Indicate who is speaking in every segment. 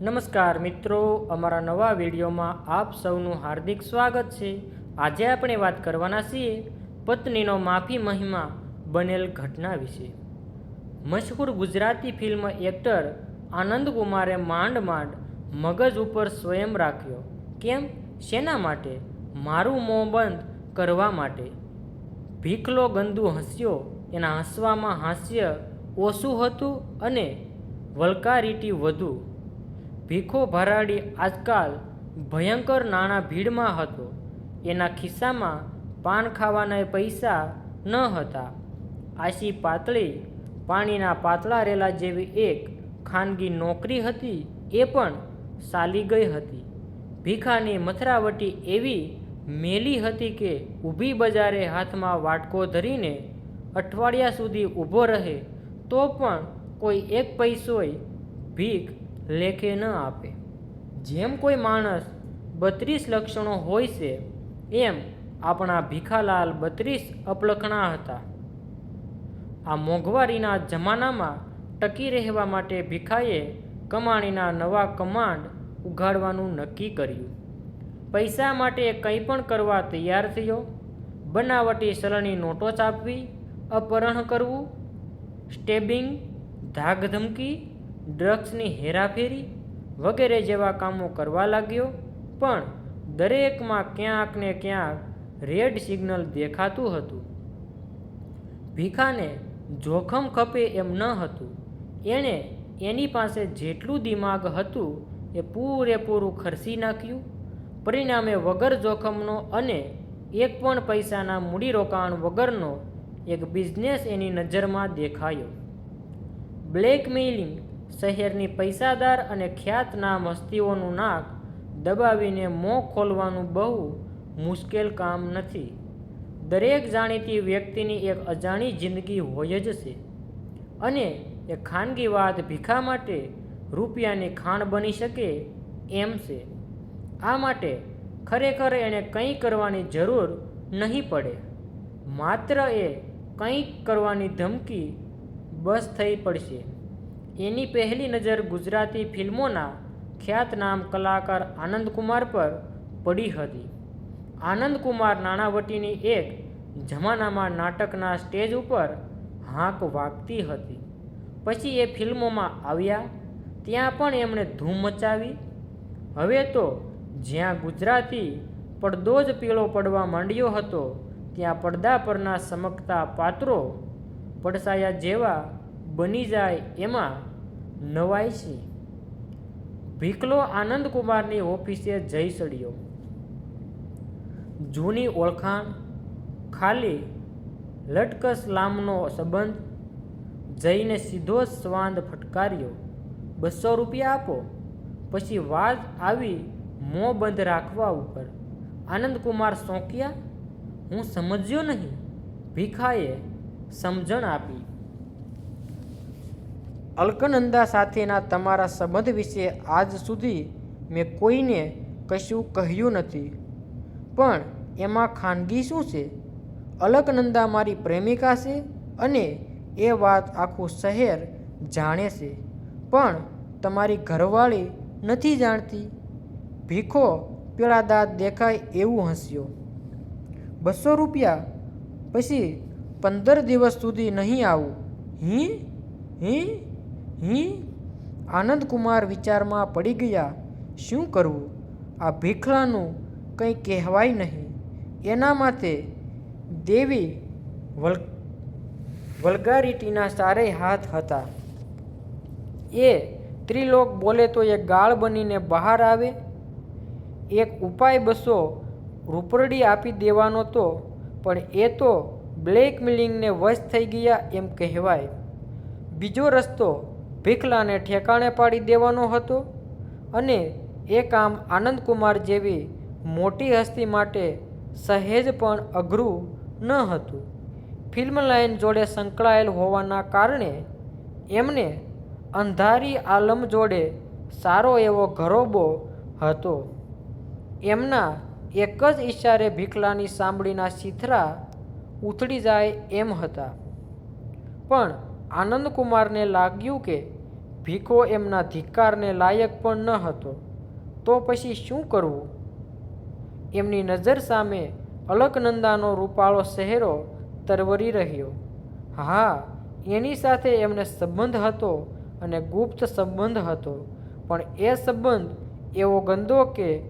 Speaker 1: નમસ્કાર મિત્રો, અમારા નવા વિડીયોમાં આપ સૌનું હાર્દિક સ્વાગત છે. આજે આપણે વાત કરવાના છીએ પત્નીનો માફી મહિમા બનેલ ઘટના વિશે. મશહૂર ગુજરાતી ફિલ્મ એક્ટર આનંદ કુમારે માંડ માંડ મગજ ઉપર સ્વયં રાખ્યો. કેમ? શેના માટે? મારું મોં બંધ કરવા માટે. ભીખલો ગંદુ હસ્યો, એના હસવામાં હાસ્ય ઓછું હતું અને વલ્કારિટી વધુ. ભીખો ભરાડી આજકાલ ભયંકર નાણાં ભીડમાં હતો. એના ખિસ્સામાં પાન ખાવાના પૈસા ન હતા. આશી પાતળી, પાણીના પાતળા રેલા જેવી એક ખાનગી નોકરી હતી એ પણ સાલી ગઈ હતી. ભીખાની મથરાવટી એવી મેલી હતી કે ઊભી બજારે હાથમાં વાટકો ધરીને અઠવાડિયા સુધી ઊભો રહે તો પણ કોઈ એક પૈસોય ભીખ લેખે ન આપે. જેમ કોઈ માણસ બત્રીસ લક્ષણો હોય છે, એમ આપણા ભીખાલાલ બત્રીસ અપલખણા હતા. આ મોંઘવારીના જમાનામાં ટકી રહેવા માટે ભીખાએ કમાણીના નવા કમાન્ડ ઉઘાડવાનું નક્કી કર્યું. પૈસા માટે કંઈ પણ કરવા તૈયાર થયો, બનાવટી સલણી નોટો છાપવી અપહરણ કરવું, સ્ટેબિંગ, ધાકધમકી ડ્રગ્સની હેરાફેરી વગેરે જેવા કામો કરવા લાગ્યો, પણ દરેકમાં ક્યાંક ને ક્યાંક રેડ સિગ્નલ દેખાતું હતું. ભીખાને જોખમ ખપે એમ ન હતું. એણે એની પાસે જેટલું દિમાગ હતું એ પૂરેપૂરું ખર્ચી નાખ્યું. પરિણામે વગર જોખમનો અને એક પણ પૈસાના મૂડીરોકાણ વગરનો એક બિઝનેસ એની નજરમાં દેખાયો. બ્લેકમેઇલિંગ શહેરની પૈસાદાર અને ખ્યાતનામ હસ્તીઓનું નાક દબાવીને મોં ખોલવાનું બહુ મુશ્કેલ કામ નથી. દરેક જાણીતી વ્યક્તિની એક અજાણી જિંદગી હોય જ છે. અને એ ખાનગી વાત ભીખા માટે રૂપિયાની ખાણ બની શકે એમ છે. આ માટે ખરેખર એણે કંઈ કરવાની જરૂર નહીં પડે. માત્ર એ કંઈક કરવાની ધમકી બસ થઈ પડશે. એની પહેલી નજર ગુજરાતી ફિલ્મોના ખ્યાતનામ કલાકાર આનંદકુમાર પર પડી હતી. આનંદકુમાર નાણાવટીની એક જમાનામાં નાટકના સ્ટેજ ઉપર હાંક વાગતી હતી. પછી એ ફિલ્મોમાં આવ્યા, ત્યાં પણ એમણે ધૂમ મચાવી. હવે તો જ્યાં ગુજરાતી પડદો જ પીળો પડવા માંડ્યો હતો, ત્યાં પડદા પરના સમકતા પાત્રો પડસાયા જેવા બની જાય એમાં નવાઈ છે. ભીખલો આનંદકુમારની ઓફિસે જઈ ચડ્યો જૂની ઓળખાણ, ખાલી લટકસ લામનો સંબંધ, જઈને સીધો જ સ્વાંદ ફટકાર્યો. બસો રૂપિયા આપો, પછી વાત આવી મોં બંધ રાખવા ઉપર. આનંદકુમાર સોંક્યા, હું સમજ્યો નહીં. ભીખાએ સમજણ આપી. અલ્કનંદા સાથેના તમારા સંબંધ વિશે આજ સુધી મેં કોઈને કશું કહ્યું નથી. પણ એમાં ખાનગી શું છે? અલકનંદા મારી પ્રેમિકા છે અને એ વાત આખું શહેર જાણે છે. પણ તમારી ઘરવાળી નથી જાણતી. ભીખો પેલા દાંત દેખાય એવું હસ્યો. બસો રૂપિયા? પછી પંદર દિવસ સુધી નહીં આવું. હી? હી? હી આનંદકુમાર વિચારમાં પડી ગયા, શું કરવું? આ ભીખલાનું કંઈ કહેવાય નહીં. એના માટે દેવી વલ, વલગારીટીના સારે હાથ હતા. એ ત્રિલોક બોલે તો એ ગાળ બનીને બહાર આવે. એક ઉપાય બસો રૂપરડી આપી દેવાનો તો, પણ એ તો બ્લેકમેલિંગને વશ થઈ ગયા એમ કહેવાય. બીજો રસ્તો ભીખલાને ઠેકાણે પાડી દેવાનો હતો અને એ કામ આનંદકુમાર જેવી મોટી હસ્તી માટે સહેજ પણ અઘરું ન હતું. ફિલ્મ લાઇન જોડે સંકળાયેલ હોવાના કારણે એમને અંધારી આલમ જોડે સારો એવો ઘરોબો હતો. એમના એક જ ઈશારે ભીખલાની સાંભળીના શીથરા ઉથડી જાય એમ હતા. પણ આનંદકુમારને લાગ્યું કે ભીખો એમના ધિક્કારને લાયક પણ ન હતો. તો પછી શું કરવું? એમની નજર સામે અલકનંદાનો રૂપાળો શહેરો તરવરી રહ્યો. હા, એની સાથે એમને સંબંધ હતો અને ગુપ્ત સંબંધ હતો, પણ એ સંબંધ એવો ગંદો કે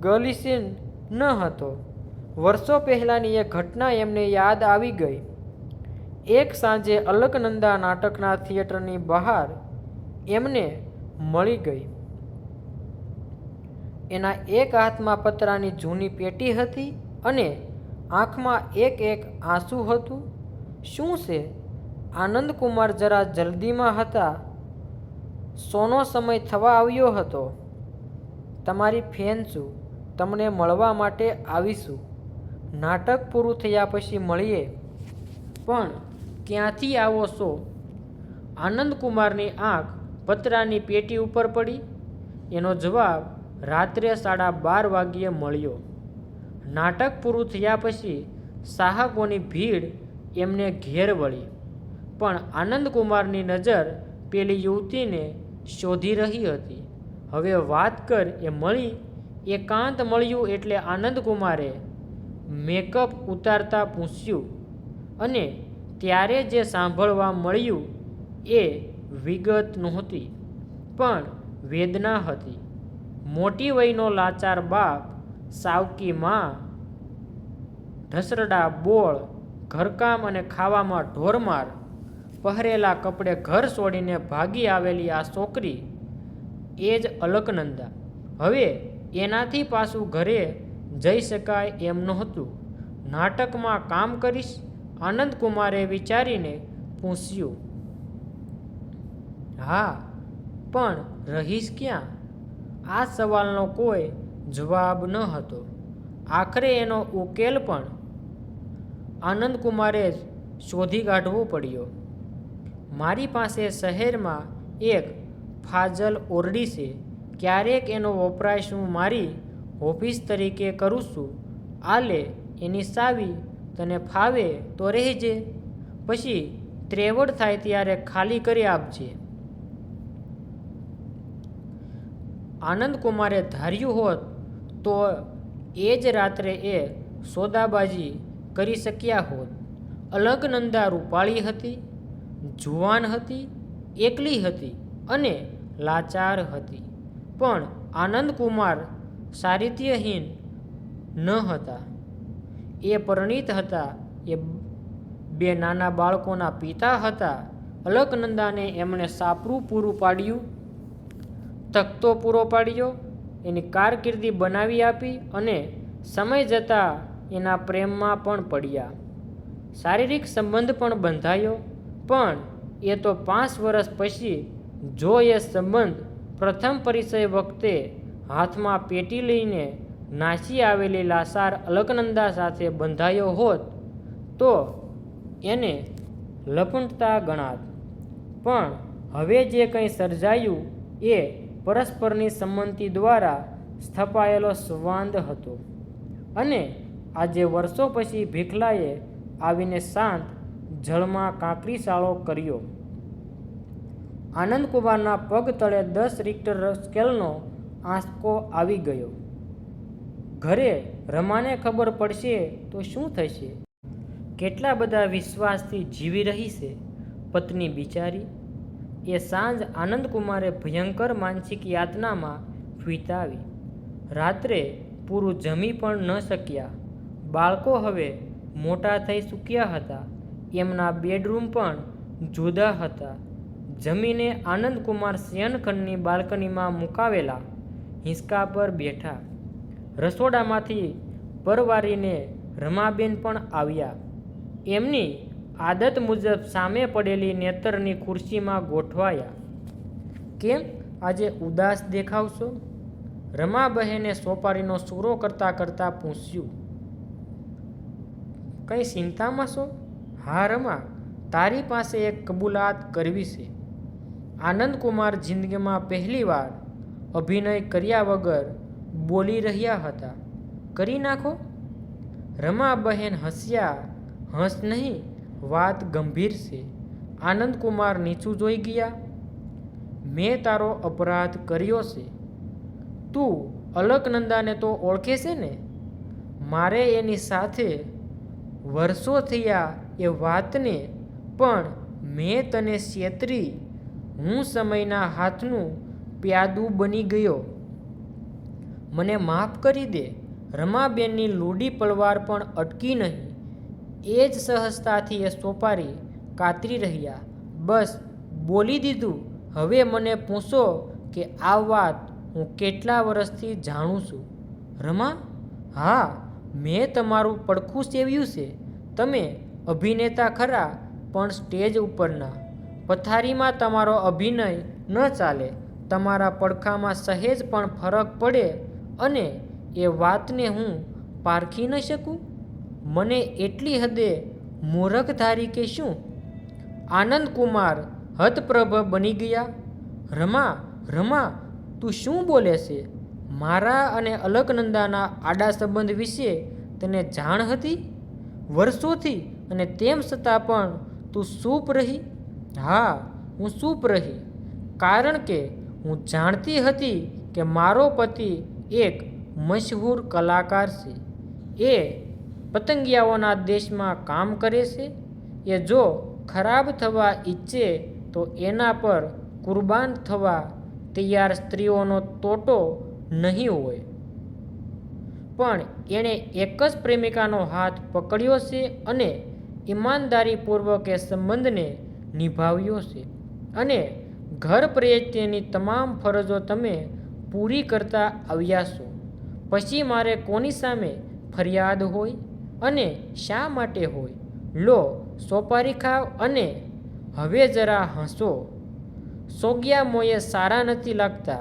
Speaker 1: ગલિસીન ન હતો. વર્ષો પહેલાંની એ ઘટના એમને યાદ આવી ગઈ. એક સાંજે અલકનંદા નાટકના થિયેટરની બહાર એમને મળી ગઈ. એના એક હાથમાં પતરાની જૂની પેટી હતી અને આંખમાં એક એક આંસુ હતું. શું છે? આનંદકુમાર જરા જલ્દીમાં હતા. સોનો સમય થવા આવ્યો હતો. તમારી ફેન છું. તમને મળવા માટે આવીશું. નાટક પૂરું થયા પછી મળીએ. પણ ક્યાંથી આવો છો? આનંદકુમારની આંખ પતરાની પેટી ઉપર પડી. એનો જવાબ રાત્રે સાડા બાર વાગ્યે મળ્યો. નાટક પૂરું થયા પછી સાહકોની ભીડ એમને ઘેર વળી. પણ આનંદકુમારની નજર પેલી યુવતીને શોધી રહી હતી. હવે વાત કર એ મળી. એકાંત મળ્યું એટલે આનંદકુમારે મેકઅપ ઉતારતા પૂછ્યું. અને ત્યારે જે સાંભળવા મળ્યું એ વિગત નહોતી, પણ વેદના હતી. મોટી વયનો લાચાર બાપ સાવકી માં ઢસરડા બોળ, ઘરકામ અને ખાવામાં ઢોરમાર, પહેરેલા કપડે ઘર છોડીને ભાગી આવેલી આ છોકરી એ જ અલકનંદા. હવે એનાથી પાછું ઘરે જઈ શકાય એમ નહોતું. નાટકમાં કામ કરીશ? આનંદકુમારે વિચારીને પૂછ્યું, હા, પણ રહીશ ક્યાં? આ સવાલનો કોઈ જવાબ ન હતો. આખરે એનો ઉકેલ પણ આનંદકુમારે જ શોધી કાઢવો પડ્યો. મારી પાસે શહેરમાં એક ફાજલ ઓરડી છે. ક્યારેક એનો વપરાશ હું મારી ઓફિસ તરીકે કરું છું. આલે એની સાવી તને ફાવે તો રહેજે. પછી ત્રેવડ થાય ત્યારે ખાલી કરી આપજે. આનંદકુમારે ધાર્યું હોત તો એ જ રાત્રે એ સોદાબાજી કરી શક્યા હોત. અલગનંદા રૂપાળી હતી, જુવાન હતી, એકલી હતી અને લાચાર હતી. પણ આનંદકુમાર સારિત્યહીન ન હતા. એ પરિણીત હતા. એ બે નાના બાળકોના પિતા હતા. અલકનંદાને એમણે સાપરું પૂરું પાડ્યું તખતો પૂરો પાડ્યો, એની કારકિર્દી બનાવી આપી અને સમય જતાં એના પ્રેમમાં પણ પડ્યા. શારીરિક સંબંધ પણ બંધાયો, પણ એ તો પાંચ વર્ષ પછી જો એ સંબંધ પ્રથમ પરિચય વખતે હાથમાં પેટી લઈને નાસી આવેલી લાસાર અલકનંદા સાથે બંધાયો હોત, તો એને લપંટતા ગણાત. પણ હવે જે કંઈ સર્જાયું એ પરસ્પરની સંમતિ દ્વારા સ્થપાયેલો સંવાદ હતો. અને આજે વર્ષો પછી ભીખલાએ આવીને શાંત, જળમાં કાંકરીશાળો કર્યો. આનંદકુમારના પગ તળે દસ રિક્ટર સ્કેલનો આંસકો આવી ગયો. ઘરે રમાને ખબર પડશે તો શું થશે? કેટલા બધા વિશ્વાસથી જીવી રહી છે પત્ની બિચારી? એ સાંજ આનંદકુમારે ભયંકર માનસિક યાતનામાં વિતાવી રાત્રે પૂરું જમી પણ ન શક્યા. બાળકો હવે મોટા થઈ ચૂક્યા હતા. એમના બેડરૂમ પણ જુદા હતા. જમીને આનંદકુમાર શયનખંડની બાલ્કનીમાં મુકાવેલા હિંસકા પર બેઠા. રસોડામાંથી પરવારીને રમાબેન પણ આવ્યા. એમની આદત મુજબ સામે પડેલી નેતરની ખુરશીમાં ગોઠવાયા. કેમ આજે ઉદાસ દેખાવશો? રમાબહેને સોપારીનો સૂરો કરતાં કરતાં પૂછ્યું. કંઈ ચિંતામાં છો? હા, રમા, તારી પાસે એક કબૂલાત કરવી છે. આનંદકુમાર જિંદગીમાં પહેલીવાર અભિનય કર્યા વગર બોલી રહ્યા હતા. કરી નાખો. રમાબહેન હસ્યા. હસ નહીં, વાત ગંભીર છે. આનંદકુમાર નીચું જોઈ ગયા. મેં તારો અપરાધ કર્યો છે. તું અલકનંદાને તો ઓળખે છે ને? મારે એની સાથે વર્ષો થયા એ વાતને, પણ મેં તને છેતરી. હું સમયના હાથનું પ્યાદું બની ગયો. મને માફ કરી દે. રમાબેનની લૂડી પલવાર પણ અટકી નહીં. એ જ સહજતાથી એ સોપારી કાતરી રહ્યા. બસ, બોલી દીધું. હવે મને પૂછો કે આ વાત હું કેટલા વર્ષથી જાણું છું? રમા, હા, મેં તમારું પડખું સેવ્યું છે. તમે અભિનેતા ખરા, પણ સ્ટેજ ઉપરના. પથારીમાં તમારો અભિનય ન ચાલે. તમારા પડખામાં સહેજ પણ ફરક પડે અને એ વાતને હું પારખી ન શકું? મને એટલી હદે મૂરખ ધારી કે શું? આનંદ કુમાર હતપ્રભ બની ગયા. રમા રમા, તું શું બોલે છે? મારા અને અલકનંદાના આડા સંબંધ વિશે તને જાણ હતી? વર્ષોથી અને તેમ છતાં પણ તું સૂપ રહી? હા, હું સૂપ રહી. કારણ કે હું જાણતી હતી કે મારો પતિ એક મશહૂર કલાકાર છે. એ પતંગિયાઓના દેશમાં કામ કરે છે. એ જો ખરાબ થવા ઈચ્છે તો એના પર કુરબાન થવા તૈયાર સ્ત્રીઓનો તોટો નહીં હોય. પણ એણે એક જ પ્રેમિકાનો હાથ પકડ્યો છે અને ઈમાનદારીપૂર્વક એ સંબંધને નિભાવ્યો છે. અને ઘર પ્રત્યેની તમામ ફરજો તમે પૂરી કરતા આવ્યા છો? પછી મારે કોની સામે ફરિયાદ હોય અને શા માટે હોય? લો, સોપારી ખાવ અને હવે જરા હસો. સોગ્યા મોયે સારા નથી લાગતા.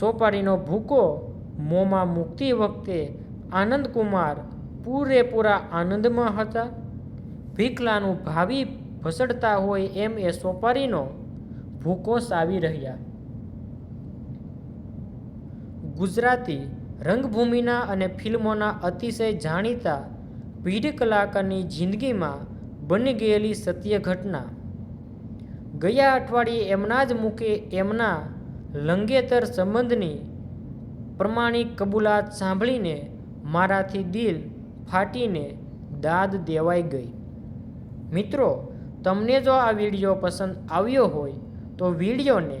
Speaker 1: સોપારીનો ભૂકો મોંમાં મૂકતી વખતે આનંદકુમાર પૂરેપૂરા આનંદમાં હતા. ભીખલાનું ભાવિ ભસડતા હોય એમ એ સોપારીનો ભૂકો સાવી રહ્યા. ગુજરાતી રંગભૂમિના અને ફિલ્મોના અતિશય જાણીતા ભીડ કલાકારની જિંદગીમાં બની ગયેલી સત્ય ઘટના. ગયા અઠવાડિયે એમના જ મુકે એમના લંગેતર સંબંધની પ્રમાણિક કબૂલાત સાંભળીને મારાથી દિલ ફાટીને દાદ દેવાઈ ગઈ. મિત્રો, તમને જો આ વીડિયો પસંદ આવ્યો હોય તો વિડીયોને